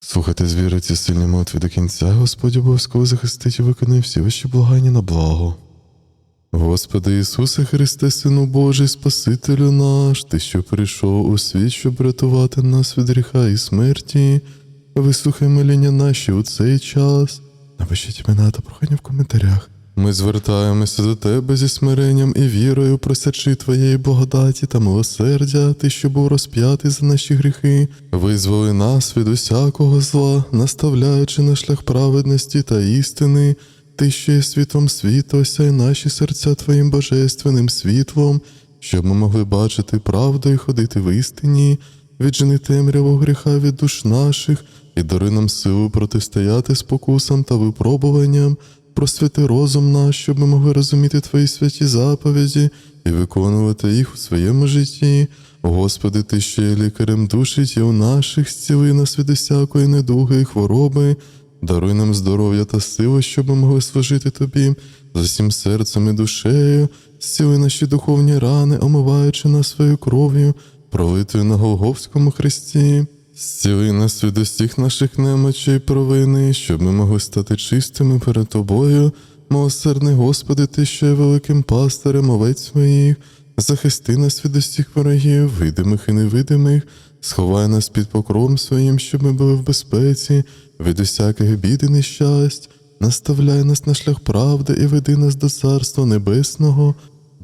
Слухайте з віри ці молитви до кінця, Господь обов'язково захистить і виконає всі ваші благання на благо. Господи Ісусе Христе, Сину Божий, Спасителю наш, Ти, що прийшов у світ, щоб рятувати нас від гріха і смерті, вислухай моління наші у цей час. Напишіть імена та прохання в коментарях. Ми звертаємося до Тебе зі смиренням і вірою, просячи Твоєї благодаті та милосердя, Ти, що був розп'ятий за наші гріхи, визволи нас від усякого зла, наставляючи на шлях праведності та істини. Ти, що є світом світу, осяй наші серця Твоїм божественним світлом, щоб ми могли бачити правду і ходити в істині, віджени темряву гріха від душ наших і даруй нам силу протистояти спокусам та випробуванням, просвяти розум наш, щоб ми могли розуміти Твої святі заповіді і виконувати їх у своєму житті. Господи, Ти що є лікарем душі тіл наших, зціли нас від усякої недуги і хвороби. Даруй нам здоров'я та сили, щоб ми могли служити Тобі з усім серцем і душею, зціли наші духовні рани, омиваючи нас своєю кров'ю, пролитою на Голговському хресті. Зціли нас від усіх наших немочей провини, щоб ми могли стати чистими перед Тобою. Милосердний Господи, Ти що є великим пастирем овець моїх, захисти нас від усіх ворогів, видимих і невидимих, сховай нас під покровом своїм, щоб ми були в безпеці, від усяких бід і нещасть, наставляй нас на шлях правди і веди нас до Царства Небесного,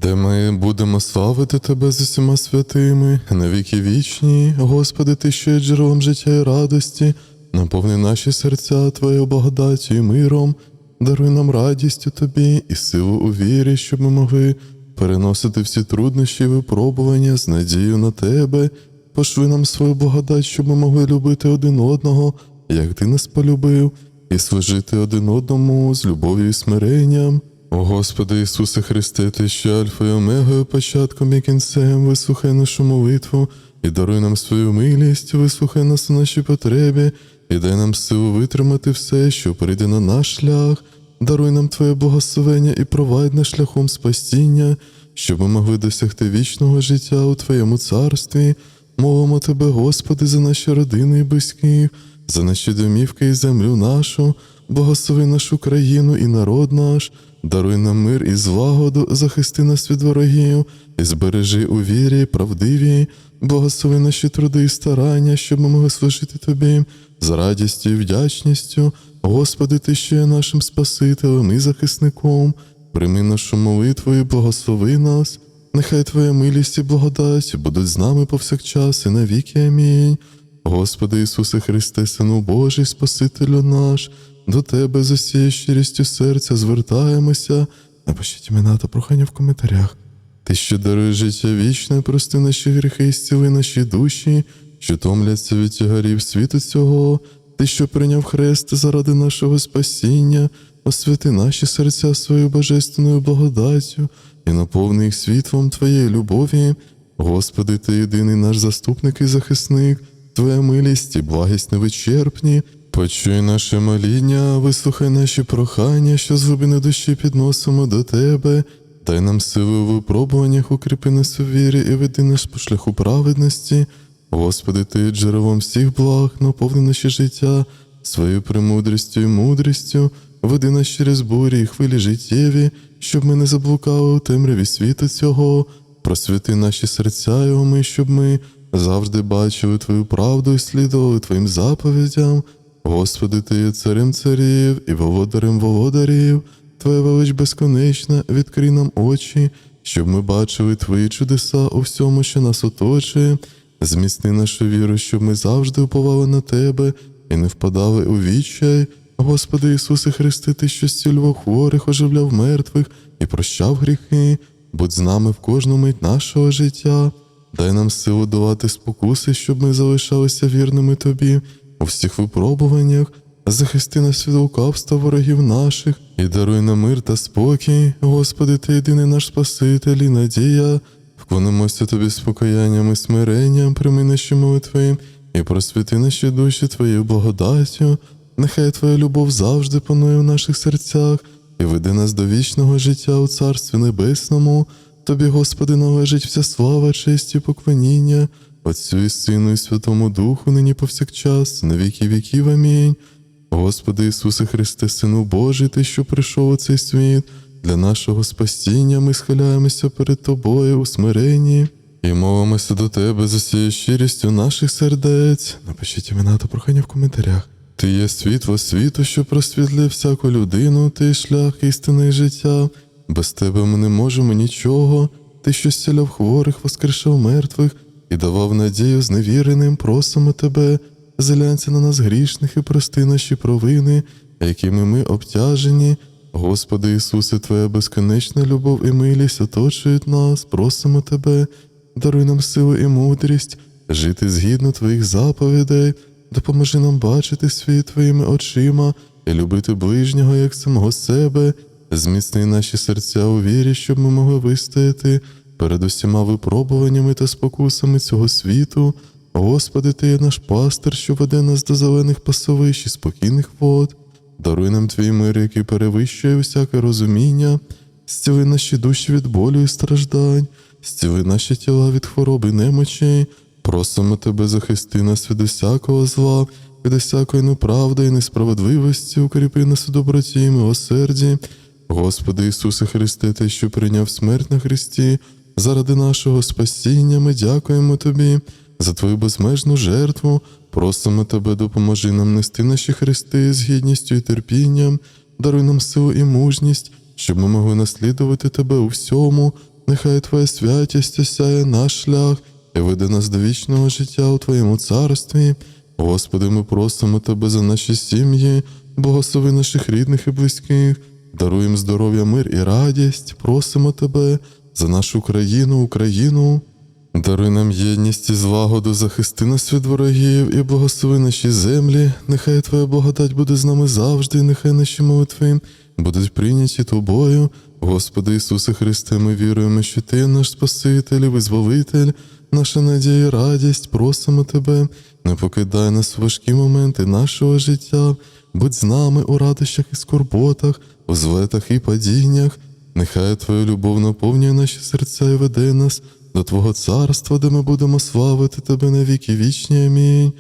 де ми будемо славити Тебе з усіма святими, на віки вічні, Господи, Ти що є джерелом життя і радості, наповни наші серця Твоєю благодаттю і миром, даруй нам радість у Тобі і силу у вірі, щоб ми могли переносити всі труднощі і випробування з надією на Тебе. Пошли нам свою благодать, щоб ми могли любити один одного, як ти нас полюбив, і служити один одному з любов'ю і смиренням. О Господи Ісусе Христе, Ти що Альфа і Омегою, початком і кінцем, вислухай нашу молитву і даруй нам свою милість, вислухай нас у нашій потребі, і дай нам силу витримати все, що прийде на наш шлях. Даруй нам Твоє благословення і провадь нас шляхом спасіння, щоб ми могли досягти вічного життя у Твоєму царстві. Молимо Тебе, Господи, за наші родини і близьких, за наші домівки і землю нашу, благослови нашу країну і народ наш, даруй нам мир і злагоду, захисти нас від ворогів, і збережи у вірі правдивій, благослови наші труди і старання, щоб ми могли служити Тобі з радістю і вдячністю. Господи, Ти що є нашим Спасителем і захисником, прийми нашу молитву і благослови нас. Нехай Твоя милість і благодать будуть з нами повсякчас і навіки. Амінь. Господи Ісусе Христе, Сину Божий, Спасителю наш, до Тебе з усією щирістю серця звертаємося. Напишіть імена та прохання в коментарях. Ти, що даруєш життя вічне, прости наші гріхи і зціли наші душі, що томляться від тягарів світу цього, ти, що прийняв хрест заради нашого спасіння, освяти наші серця своєю божественною благодаттю і наповни їх світлом Твоєї любові. Господи, Ти єдиний наш заступник і захисник, Твоя милість і благість невичерпні. Почуй наше моління, вислухай наші прохання, що з глибини душі підносимо до Тебе. Дай нам сили у випробуваннях, укріпи нас у вірі і веди нас по шляху праведності. Господи, Ти джерелом всіх благ, наповни наше життя своєю премудрістю і мудрістю, веди нас через бурі і хвилі життєві, щоб ми не заблукали у темряві світу цього, просвіти наші серця його ми, щоб ми завжди бачили Твою правду і слідували Твоїм заповідям. Господи, Ти є царем царів і володарем володарів, Твоя велич безконечна, відкрий нам очі, щоб ми бачили Твої чудеса у всьому, що нас оточує. Зміцни нашу віру, щоб ми завжди уповали на Тебе і не впадали у відчай. Господи Ісусе Христе, Ти, що зцілював хворих, оживляв мертвих і прощав гріхи, будь з нами в кожну мить нашого життя. Дай нам силу давати спокуси, щоб ми залишалися вірними Тобі у всіх випробуваннях, захисти нас від лукавства ворогів наших і даруй нам мир та спокій. Господи, Ти єдиний наш Спаситель і надія. Вклонимося Тобі з покаянням і смиренням, прийми наші молитви і просвіти наші душі Твоєю благодаттю. Нехай Твоя любов завжди панує в наших серцях і веде нас до вічного життя у Царстві Небесному. Тобі, Господи, належить вся слава, честь і поклоніння, Отцю і Сину, і Святому Духу, нині повсякчас, на віки віків. Амінь. Господи Ісусе Христе, Сину Божий, Ти, що прийшов у цей світ, для нашого спасіння ми схиляємося перед Тобою у смиренні і мовимося до Тебе за всією щирістю наших сердець. Напишіть імена та прохання в коментарях. Ти є світло світу, що просвітлює всяку людину, ти шлях істини і життя. Без тебе ми не можемо нічого. Ти, що зціляв хворих, воскрешав мертвих і давав надію зневіреним, просимо тебе, зглянься на нас грішних і прости наші провини, якими ми обтяжені. Господи Ісусе, Твоя безконечна любов і милість оточують нас, просимо Тебе, даруй нам силу і мудрість, жити згідно Твоїх заповідей, допоможи нам бачити світ Твоїми очима і любити ближнього як самого себе, зміцни наші серця у вірі, щоб ми могли вистояти перед усіма випробуваннями та спокусами цього світу. Господи, Ти є наш пастир, що веде нас до зелених пасовищ і спокійних вод. Даруй нам твій мир, який перевищує всяке розуміння, зціли наші душі від болю і страждань, зціли наші тіла від хвороби і немочей. Просимо тебе захисти нас від усякого зла, від усякої неправди і несправедливості, укріпи нас у доброті і милосерді. Господи Ісусе Христе, Ти, що прийняв смерть на Христі, заради нашого спасіння, ми дякуємо Тобі за Твою безмежну жертву. Просимо Тебе, допоможи нам нести наші хрести з гідністю і терпінням, даруй нам силу і мужність, щоб ми могли наслідувати Тебе у всьому. Нехай Твоя святість осяє наш шлях і веде нас до вічного життя у Твоєму царстві. Господи, ми просимо Тебе за наші сім'ї, благослови наших рідних і близьких, даруй здоров'я, мир і радість. Просимо Тебе за нашу країну, Україну. Даруй нам єдність і злагоду, захисти нас від ворогів і благослови наші землі. Нехай Твоя благодать буде з нами завжди, нехай наші молитви будуть прийняті тобою. Господи Ісусе Христе, ми віруємо, що Ти наш Спаситель і визволитель, наша надія і радість, просимо Тебе, не покидай нас у важкі моменти нашого життя, будь з нами у радощах і скорботах, у злетах і падіннях. Нехай Твоя любов наповнює наші серця і веде нас до Твого царства, де ми будемо славити Тебе на віки вічні. Амінь.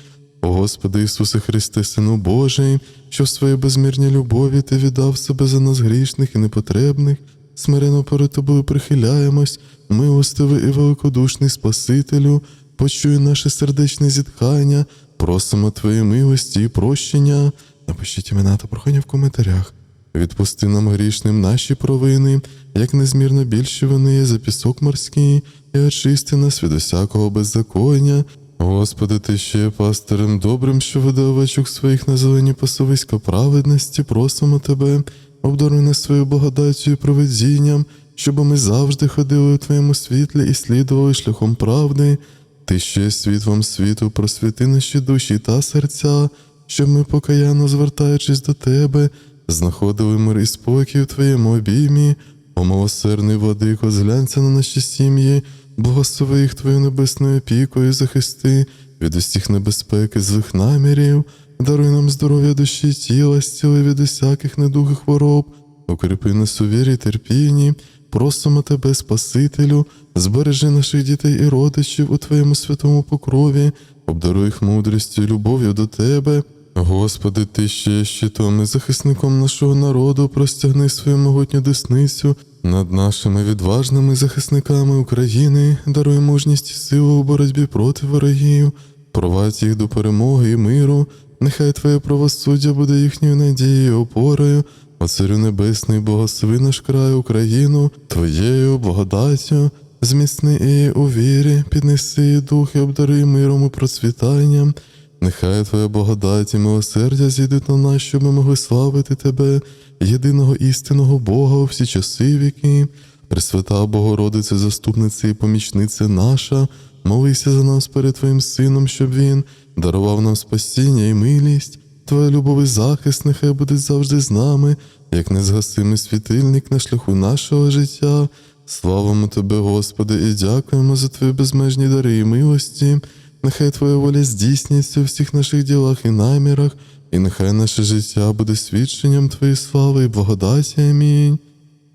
О Господи Ісусе Христе, Сину Божий, що в своїй безмірній любові Ти віддав себе за нас грішних і непотребних, смирено перед Тобою прихиляємось, милостивий і великодушний Спасителю, почуй наше сердечне зітхання, просимо Твоєї милості і прощення. Напишіть імена та прохання в коментарях. Відпусти нам грішним наші провини, як незмірно більші вони є за пісок морський, і очисти нас від усякого беззаконня. Господи, ти ще пастирем добрим, що веде овечок своїх на зелені пасовиська праведності, просимо тебе, обдаруй нас своєю благодаттю і проведінням, щоб ми завжди ходили у Твоєму світлі і слідували шляхом правди. Ти ще є світлом світу, просвіти наші душі та серця, щоб ми, покаянно звертаючись до Тебе, знаходили мир і спокій у Твоєму обіймі. О милосердний владико, зглянься на наші сім'ї, благослови їх Твою небесною опікою, захисти від усіх небезпек і злих намірів, даруй нам здоров'я душі і тіла, зціли від усяких недуг і хвороб, укріпи нас у вірі й терпінні, просимо Тебе, Спасителю, збережи наших дітей і родичів у Твоєму святому покрові, обдаруй їх мудрістю і любов'ю до Тебе. Господи, Ти ще щитом і захисником нашого народу, простягни свою могутню десницю над нашими відважними захисниками України, даруй мужність і силу у боротьбі проти ворогів, провадь їх до перемоги і миру, нехай Твоє правосуддя буде їхньою надією, і опорою, о Царю Небесний, благослови наш край Україну, Твоєю благодаттю, зміцни її у вірі, піднеси її дух і обдари миром і процвітанням. Нехай Твоя благодать і милосердя зійдуть на нас, щоб ми могли славити Тебе, єдиного істинного Бога у всі часи віки. Пресвята Богородице, заступниця і помічниця наша, молися за нас перед Твоїм Сином, щоб Він дарував нам спасіння і милість. Твоя любов і захист нехай буде завжди з нами, як незгасимий світильник на шляху нашого життя. Славимо Тебе, Господи, і дякуємо за Твої безмежні дари і милості. Нехай Твоя воля здійснюється у всіх наших ділах і намірах, і нехай наше життя буде свідченням Твоєї слави і благодаті. Амінь.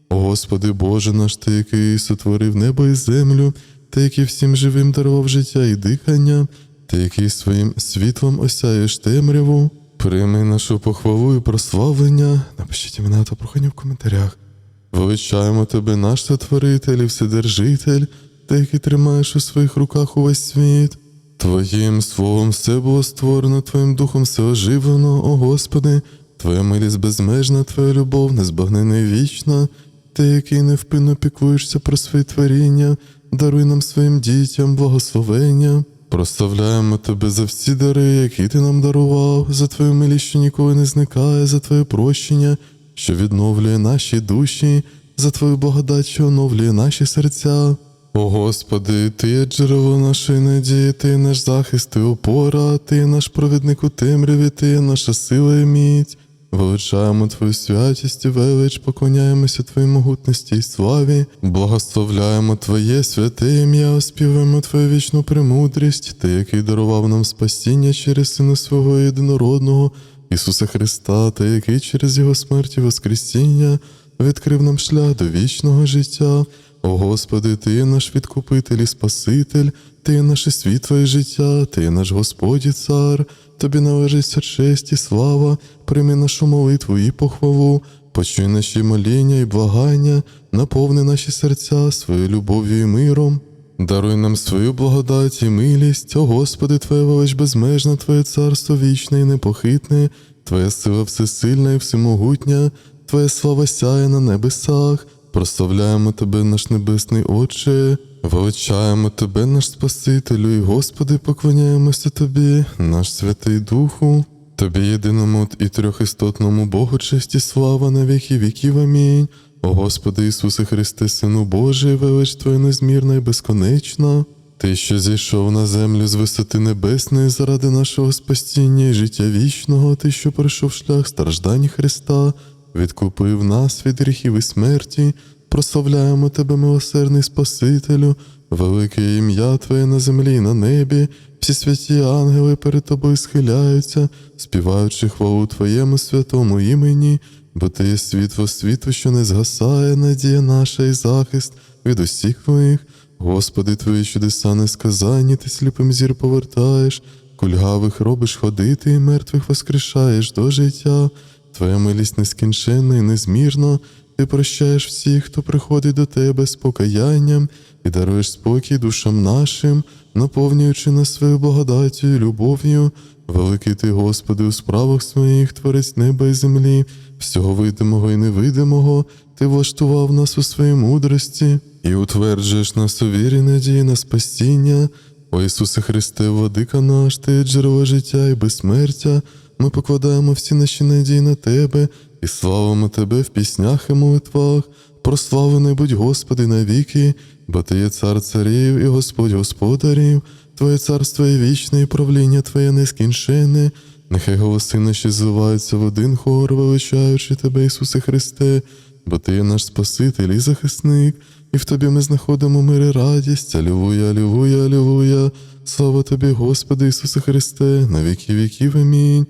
О Господи Боже наш Ти, який сотворив небо і землю, ти, який всім живим дарував життя і дихання, ти, який своїм світлом осяєш темряву, прийми нашу похвалу і прославлення. Напишіть імена та прохання в коментарях. Величаємо тебе, наш сотворитель і вседержитель, ти, який тримаєш у своїх руках увесь світ. Твоїм словом все було створено, Твоїм духом все оживлено, о Господи, Твоя милість безмежна, Твоя любов незбагнена і вічна, Ти, який невпинно піклуєшся про свої творіння, даруй нам своїм дітям благословення. Прославляємо Тебе за всі дари, які Ти нам дарував, за Твою милість, що ніколи не зникає, за Твоє прощення, що відновлює наші душі, за Твою благодать, що оновлює наші серця. О Господи, Ти є джерело нашої надії, Ти наш захист і опора, Ти наш провідник у темряві, Ти наша сила і міць. Величаємо Твою святість і велич, поклоняємося Твоїй могутності і славі, благословляємо Твоє святе ім'я, оспіваємо Твою вічну премудрість, Ти, який дарував нам спасіння через Сина свого єдинородного, Ісуса Христа, Ти, який через Його смерть і Воскресіння відкрив нам шлях до вічного життя. О Господи, Ти є наш відкупитель і Спаситель, Ти є наше світло і життя, Ти наш Господь Цар, Тобі належить вся честь і слава, прийми нашу молитву і похвалу, почуй наші моління і благання, наповни наші серця своєю любов'ю і миром. Даруй нам свою благодать і милість, о Господи, Твоя велич безмежна, Твоє царство вічне і непохитне, Твоя сила всесильна і всемогутня, Твоя слава сяє на небесах. Прославляємо Тебе, наш Небесний Отче, величаємо Тебе, наш Спасителю, і Господи, поклоняємося Тобі, наш Святий Духу, Тобі єдиному і трьохістотному Богу честь і слава на віки віків. Амінь. О Господи Ісусе Христе, Сину Божий, велич Твоя незмірна і безконечна. Ти, що зійшов на землю з висоти небесної заради нашого спасіння і життя вічного, ти, що пройшов шлях страждань Христа, відкупив нас від гріхів і смерті, прославляємо Тебе, милосердний Спасителю, велике ім'я Твоє на землі і на небі, всі святі ангели перед Тобою схиляються, співаючи хвалу Твоєму святому імені, бо Ти є світло світу, що не згасає, надія наша і захист від усіх Твоїх. Господи, Твої чудеса несказанні, Ти сліпим зір повертаєш, кульгавих робиш ходити, і мертвих воскрешаєш до життя. Твоя милість нескінченна і незмірна, ти прощаєш всіх, хто приходить до тебе з покаянням і даруєш спокій душам нашим, наповнюючи нас своєю благодаттю і любов'ю. Великий ти, Господи, у справах своїх, творець неба і землі, всього видимого і невидимого, ти влаштував нас у своїй мудрості і утверджуєш нас у вірі надії на спасіння. О Ісусе Христе, владика наш, ти джерело життя і безсмертя. Ми покладаємо всі наші надії на Тебе і славимо Тебе в піснях і молитвах. Прославлений будь Господи навіки, бо Ти є цар царів і Господь господарів, Твоє царство є вічне і правління Твоє нескінченне. Нехай голоси наші зливаються в один хор, величаючи Тебе, Ісусе Христе, бо Ти є наш Спаситель і захисник, і в Тобі ми знаходимо мир і радість. Алілуя, алілуя, алілуя. Слава Тобі, Господи Ісусе Христе, на віки віків. Амінь.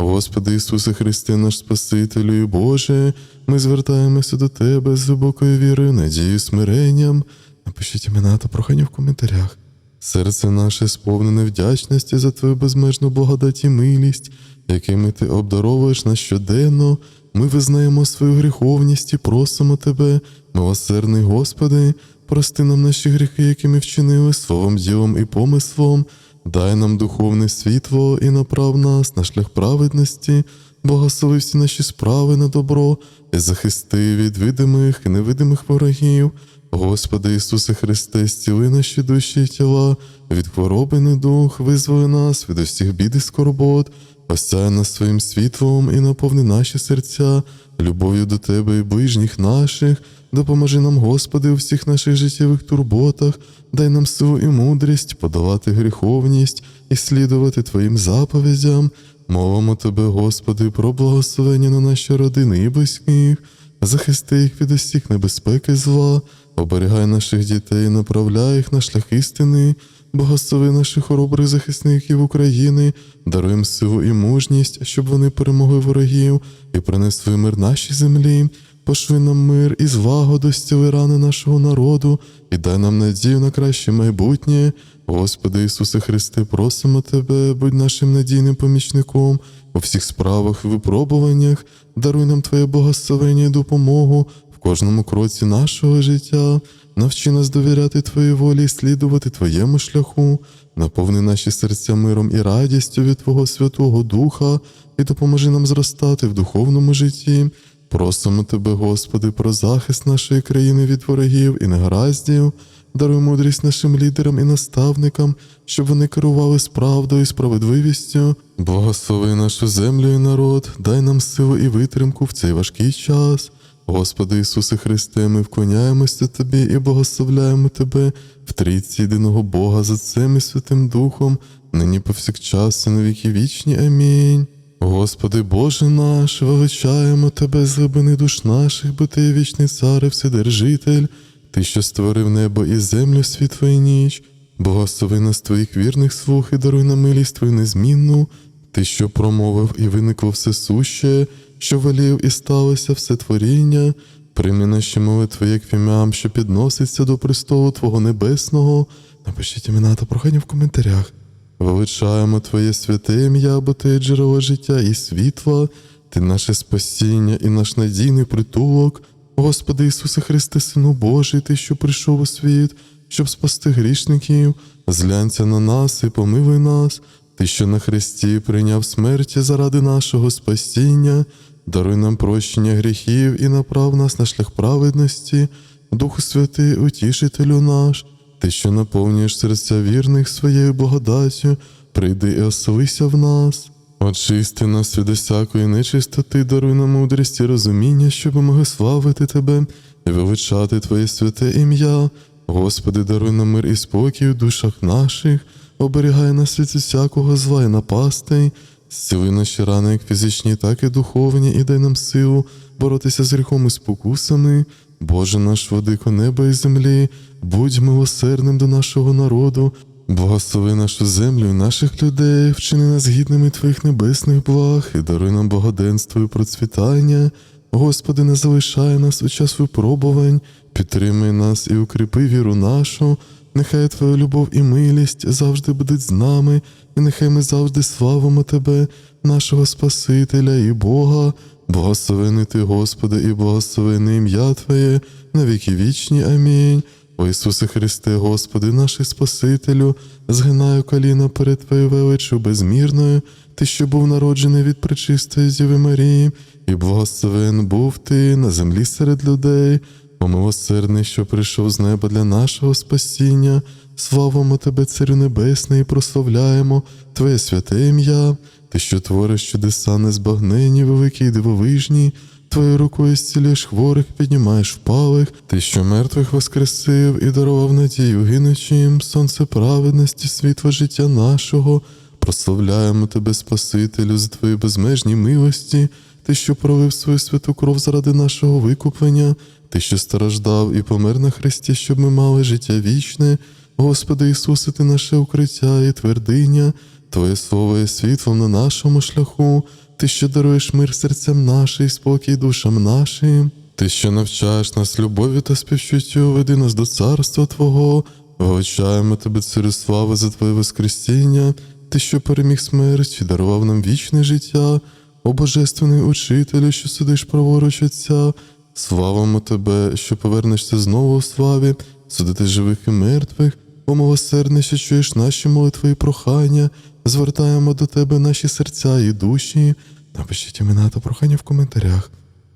Господи Ісусе Христе, наш Спасителю і Боже, ми звертаємося до Тебе з глибокою вірою, надією, смиренням. Напишіть імена та прохання в коментарях. Серце наше сповнене вдячності за Твою безмежну благодать і милість, якими Ти обдаровуєш нас щоденно. Ми визнаємо свою гріховність і просимо Тебе, милосердний Господи, прости нам наші гріхи, які ми вчинили словом, ділом і помислом. Дай нам духовне світло і направ нас на шлях праведності, благослови всі наші справи на добро і захисти від видимих і невидимих ворогів. Господи Ісусе Христе, зціли наші душі і тіла, від хвороби і недух, визволи нас від усіх бід і скорбот, осяй нас своїм світлом і наповни наші серця, любов'ю до Тебе і ближніх наших. Допоможи нам, Господи, у всіх наших життєвих турботах, дай нам силу і мудрість подолати гріховність і слідувати Твоїм заповідям. Мовимо Тебе, Господи, про благословення на наші родини і близьких, захисти їх від усіх небезпек і зла, оберігай наших дітей, направляй їх на шлях істини, благослови наших хоробрих захисників України, даруй їм силу і мужність, щоб вони перемогли ворогів і принесли мир нашій землі. пошви нам мир і злагоду зціли рани нашого народу, і дай нам надію на краще майбутнє. Господи Ісусе Христе, просимо Тебе, будь нашим надійним помічником у всіх справах і випробуваннях, даруй нам Твоє благословення і допомогу в кожному кроці нашого життя. Навчи нас довіряти Твоїй волі і слідувати Твоєму шляху, наповни наші серця миром і радістю від Твого Святого Духа і допоможи нам зростати в духовному житті. Просимо Тебе, Господи, про захист нашої країни від ворогів і негараздів. Даруй мудрість нашим лідерам і наставникам, щоб вони керували справдою і справедливістю. Благослови нашу землю і народ, дай нам силу і витримку в цей важкий час. Господи Ісусе Христе, ми вклоняємося Тобі і благословляємо Тебе в трійці єдиного Бога за Отцем і Святим Духом, нині повсякчас і на віки вічні. Амінь. Господи Боже наш, величаємо Тебе з глибини душ наших, бо Ти вічний цар і вседержитель, Ти, що створив небо і землю, світло і ніч, благослови нас Твоїх вірних слуг і даруй нам милість Твою незмінну, Ти, що промовив і виникло все суще, що волів і сталося все творіння, прийми наші молитви як ім'ям, що підноситься до престолу Твого Небесного. Напишіть імена та прохання в коментарях. Величаємо Твоє святе ім'я, бо Ти джерело життя і світла, Ти наше спасіння і наш надійний притулок. Господи Ісусе Христе, Сину Божий, Ти, що прийшов у світ, щоб спасти грішників, зглянься на нас і помилуй нас, Ти, що на Христі прийняв смерті заради нашого спасіння, даруй нам прощення гріхів і направ нас на шлях праведності, Духу Святий, утішителю наш. Ти, що наповнюєш серця вірних своєю благодаттю, прийди і оселися в нас. Очисти нас від усякої нечистоти, даруй нам мудрість і розуміння, щоб могли славити Тебе і величати Твоє святе ім'я. Господи, даруй нам мир і спокій у душах наших, оберігай нас від усякого зла і напастей, зціли наші рани, як фізичні, так і духовні, і дай нам силу боротися з гріхом і спокусами. Боже наш владико неба і землі, будь милосердним до нашого народу, благослови нашу землю і наших людей, вчини нас гідними Твоїх небесних благ і даруй нам благоденство і процвітання. Господи, не залишай нас у час випробувань, підтримай нас і укріпи віру нашу. Нехай Твоя любов і милість завжди будуть з нами, і нехай ми завжди славимо Тебе, нашого Спасителя і Бога. Благословений Ти, Господи, і благословене ім'я Твоє, на віки вічні. Амінь. О Ісусе Христе, Господи, наш Спасителю, згинаю коліна перед Твоєю величчю безмірною, Ти, що був народжений від пречистої Зіви Марії, і благословен був Ти на землі серед людей, милосердний, що прийшов з неба для нашого спасіння. Славимо Тебе, Царю Небесний, і прославляємо. Твоє святе ім'я, Ти, що твориш чудеса незбагнені, великі й дивовижні, Твоєю рукою зцілюєш хворих, піднімаєш впалих, Ти, що мертвих воскресив і дарував надію гинучим, сонце праведності, світло життя нашого. Прославляємо Тебе, Спасителю, за Твої безмежні милості, Ти, що пролив свою святу кров заради нашого викуплення, Ти, що страждав і помер на Христі, щоб ми мали життя вічне. Господи Ісусе, Ти наше укриття і твердиня, Твоє Слово є світлом на нашому шляху, Ти, що даруєш мир серцям нашим, спокій душам нашим. Ти, що навчаєш нас любові та співчуттю, веди нас до царства Твого, величаємо Тебе, Царю слави, за Твоє Воскресіння, Ти, що переміг смерть і дарував нам вічне життя, о Божественний учителю, що сидиш праворуч Отця, славимо Тебе, що повернешся знову у славі, судити живих і мертвих, о милосердний, що чуєш наші молитви і прохання, звертаємо до Тебе наші серця і душі. Напишіть імена та прохання в коментарях.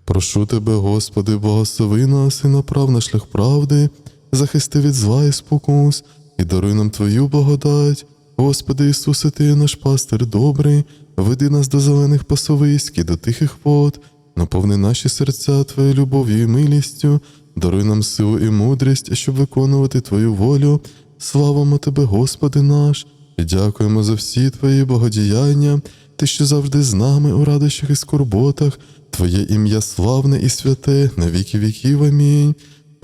Прошу тебе, Господи, благослови нас і направ на шлях правди, захисти від зла і спокус, і даруй нам Твою благодать. Господи Ісусе, Ти наш пастир добрий, веди нас до зелених пасовиськ і до тихих вод, наповни наші серця Твоєю любов'ю і милістю, даруй нам силу і мудрість, щоб виконувати Твою волю. Славимо Тебе, Господи наш, і дякуємо за всі Твої благодіяння, Ти, що завжди з нами у радощах і скорботах, Твоє ім'я славне і святе, на віки віків. Амінь.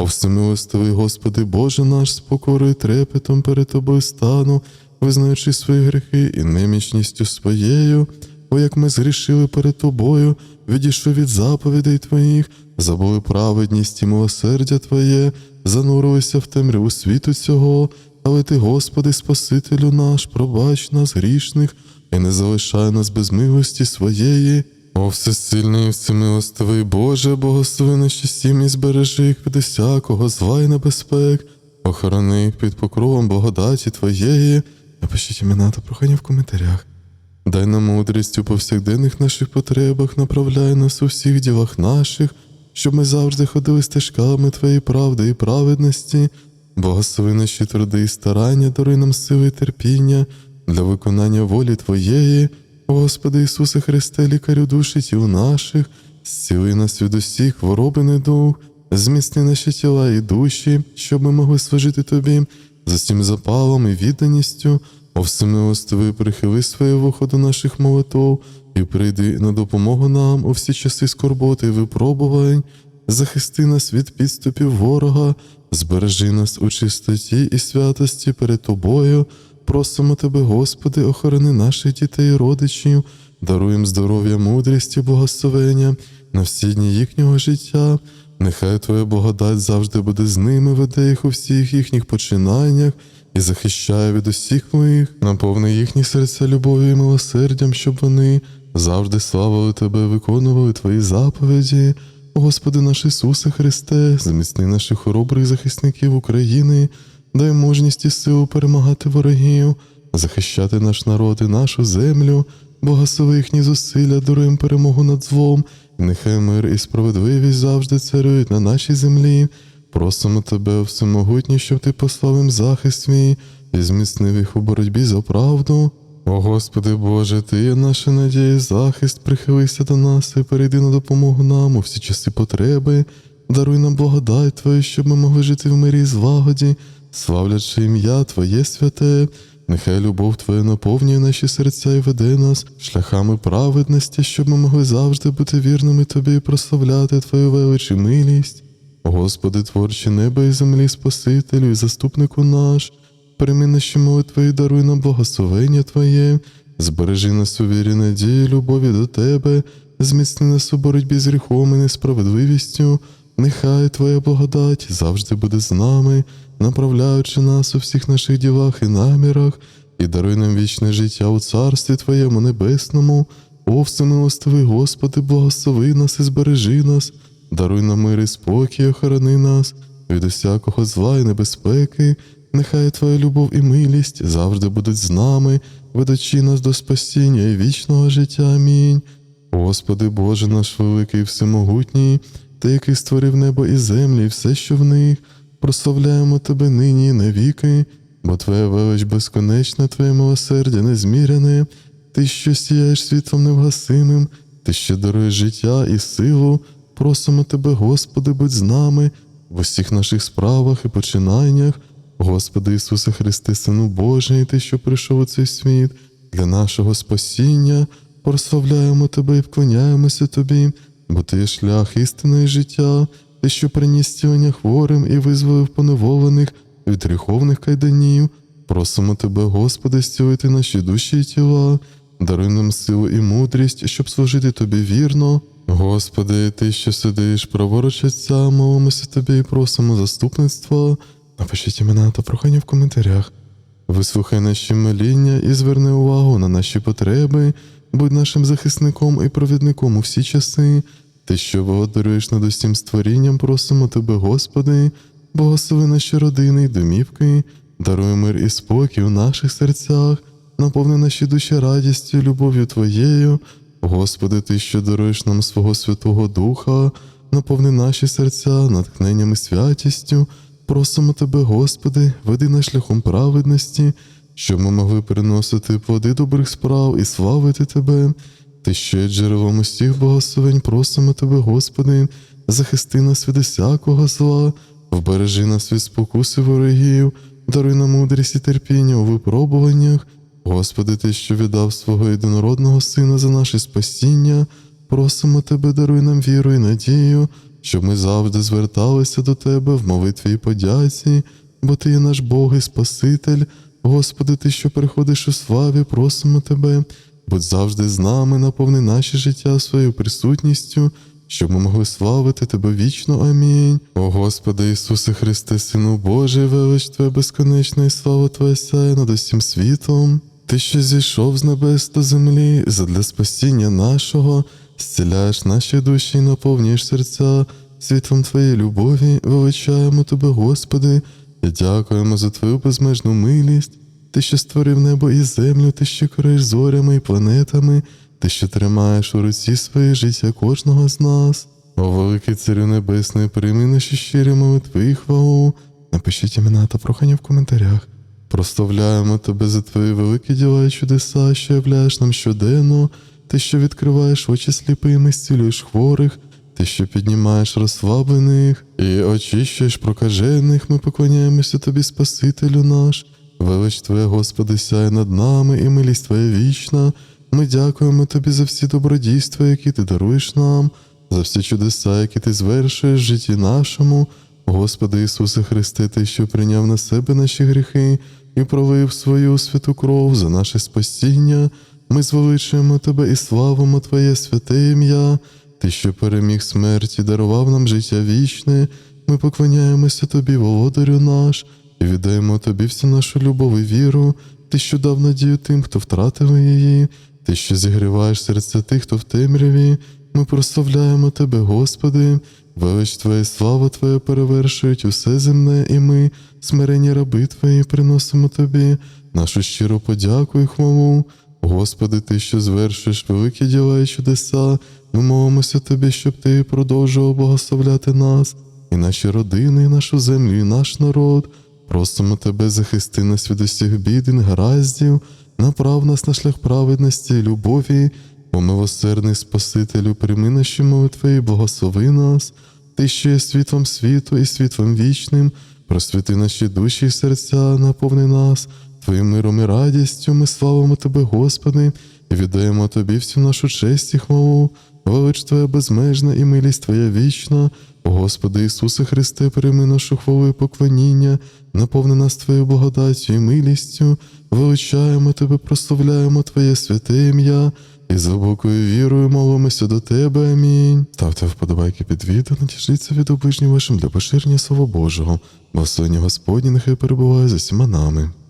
О всемилостивий Господи Боже наш, з покорою трепетом перед Тобою стану, визнаючи свої гріхи і немічністю своєю, о як ми згрішили перед тобою, відійшли від заповідей Твоїх, забули праведність і милосердя Твоє, занурилися в темряву світу цього, але Ти, Господи, Спасителю наш, пробач нас грішних і не залишай нас без милості своєї. О, всесильний і всемилостивий Боже, благослови наші сім'ї, збережи їх від усякого зла і небезпек, охорони їх під покровом благодаті Твоєї. Напишіть імена та прохання в коментарях. Дай нам мудрість у повсякденних наших потребах, направляй нас у всіх ділах наших, щоб ми завжди ходили стежками Твоєї правди і праведності, благослови наші труди і старання, даруй нам сили і терпіння для виконання волі Твоєї, Господи Ісусе Христе, лікарю душі тіл наших, зціли нас від усіх хвороб і недуг, зміцни наші тіла і душі, щоб ми могли служити Тобі за всім запалом і відданістю, о всемилостивий прихили своє вухо до наших молитов і прийди на допомогу нам у всі часи скорботи і випробувань, захисти нас від підступів ворога, збережи нас у чистоті і святості перед Тобою. Просимо Тебе, Господи, охорони наших дітей і родичів, даруй здоров'я, мудрість і благословення на всі дні їхнього життя. Нехай Твоя благодать завжди буде з ними, веде їх у всіх їхніх починаннях і захищає від усіх моїх, наповни їхні серця любов'ю і милосердям, щоб вони завжди славили Тебе, виконували Твої заповіді. Господи наш Ісусе Христе, зміцни наших хоробрих захисників України, дай мужність і силу перемагати ворогів, захищати наш народ і нашу землю, благослови їхні зусилля, даруєм перемогу над злом, і нехай мир і справедливість завжди царюють на нашій землі. Просимо тебе, всемогутній, щоб ти послав їм захист свій і зміцнив їх у боротьбі за правду. О Господи Боже, Ти є наша надія і захист, прихилися до нас і перейди на допомогу нам у всі часи потреби, даруй нам благодать Твою, щоб ми могли жити в мирі і злагоді, славлячи ім'я Твоє святе. Нехай любов Твоя наповнює наші серця і веде нас шляхами праведності, щоб ми могли завжди бути вірними Тобі і прославляти Твою велич і милість. Господи, творче неба і землі, Спасителю і заступнику наш, прийми наші молитви і даруй нам благословення Твоє, збережи нас у вірі надії, любові до Тебе, зміцни нас у боротьбі з гріхом і несправедливістю. Нехай Твоя благодать завжди буде з нами, направляючи нас у всіх наших ділах і намірах, і даруй нам вічне життя у Царстві Твоєму Небесному. О, всемилостивий Господи, благослови нас і збережи нас, даруй нам мир і спокій, охорони нас від усякого зла і небезпеки. Нехай Твоя любов і милість завжди будуть з нами, ведучи нас до спасіння і вічного життя. Амінь. Господи Боже наш великий і всемогутній, Ти, який створив небо і землі, і все, що в них, прославляємо Тебе нині і навіки, бо Твоя велич безконечна, Твоє милосердя незміряне, Ти, що сіяєш світлом невгасимим, Ти, що даруєш життя і силу, просимо Тебе, Господи, будь з нами в усіх наших справах і починаннях. Господи Ісусе Христе, Сину Божий, Ти, що прийшов у цей світ для нашого спасіння, прославляємо Тебе і вклоняємося Тобі, бо Ти є шлях істини і життя, Ти, що приніс цілення хворим і визволив поневолених від гріховних кайданів. Просимо Тебе, Господи, зцілити наші душі і тіла, даруй нам силу і мудрість, щоб служити Тобі вірно. Господи, Ти, що сидиш праворуч Отця, молимося Тобі і просимо заступництва. Напишіть імена та прохання в коментарях. Вислухай наші моління і зверни увагу на наші потреби, будь нашим захисником і провідником у всі часи. Ти, що володарюєш над усім створінням, просимо Тебе, Господи, благослови наші родини й домівки, даруй мир і спокій у наших серцях, наповни наші душі радістю, любов'ю Твоєю. Господи, Ти, що даруєш нам свого Святого Духа, наповни наші серця натхненням і святістю. Просимо Тебе, Господи, веди нас шляхом праведності, щоб ми могли приносити плоди добрих справ і славити Тебе. Ти є джерелом усіх благословень, просимо Тебе, Господи, захисти нас від усякого зла, вбережи нас від спокуси ворогів, даруй нам мудрість і терпіння у випробуваннях. Господи, Ти, що віддав свого єдинородного Сина за наше спасіння, просимо Тебе, даруй нам віру і надію, щоб ми завжди зверталися до Тебе в молитві і подяці, бо Ти є наш Бог і Спаситель. Господи, Ти, що приходиш у славі, просимо Тебе, будь завжди з нами, наповни наше життя своєю присутністю, щоб ми могли славити Тебе вічно. Амінь. О Господи Ісусе Христе, Сину Божий, велич Твоя безконечна і слава Твоя сяє над усім світом. Ти, що зійшов з небес до землі, задля спасіння нашого, зціляєш наші душі наповнюєш серця світлом Твоєї любові, величаємо Тебе, Господи, і дякуємо за Твою безмежну милість. Ти, що створив небо і землю, ти, що керуєш зорями і планетами, ти, що тримаєш у руці своє життя кожного з нас. О, великий царю небесний, прийми наші щирі молитви і хвалу. Напишіть імена та прохання в коментарях. Прославляємо тебе за твої великі діла і чудеса, що являєш нам щоденно, ти, що відкриваєш очі сліпим і зцілюєш хворих, ти, що піднімаєш розслаблених і очищуєш прокажених, ми поклоняємося тобі, Спасителю наш. Велич Твоя, Господи, сяє над нами, і милість Твоя вічна. Ми дякуємо Тобі за всі добродійства, які Ти даруєш нам, за всі чудеса, які Ти звершуєш в житті нашому. Господи Ісусе Христе, Ти, що прийняв на себе наші гріхи і пролив свою святу кров за наше спасіння, ми звеличуємо Тебе і славимо Твоє святе ім'я. Ти, що переміг смерть і дарував нам життя вічне, ми поклоняємося Тобі, володарю наш, і віддаємо Тобі всю нашу любов і віру, Ти, що дав надію тим, хто втратив її, Ти, що зігріваєш серця тих, хто в темряві, ми прославляємо Тебе, Господи, велич Твоя слава Твоя перевершують усе земне, і ми, смирені раби Твої, приносимо Тобі нашу щиру подяку і хвалу. Господи, Ти, що звершуєш великі діла і чудеса, ми молимося Тобі, щоб Ти продовжував благословляти нас, і наші родини, і нашу землю, і наш народ. Просимо Тебе, захисти нас від усіх бід і негараздів, направ нас на шлях праведності і любові, о милосердний Спасителю, прийми наші молитви і благослови нас, Ти, що є світлом світу і світлом вічним, просвіти наші душі і серця, наповни нас. Твоїм миром і радістю ми славимо Тебе, Господи, і віддаємо Тобі всю нашу честь і хвалу, велич Твоя безмежна і милість Твоя вічна. Господи Ісусе Христе, прийми нашу хвалу і поклоніння, наповни нас Твоєю благодаттю і милістю, величаємо Тебе, прославляємо Твоє святе ім'я, і з глибокою вірою молимося до Тебе. Амінь. Ставте вподобайки під відео, натяжіться від оближніх вашим для поширення Слова Божого. Благословення Господні нехай перебуває з усіма нами.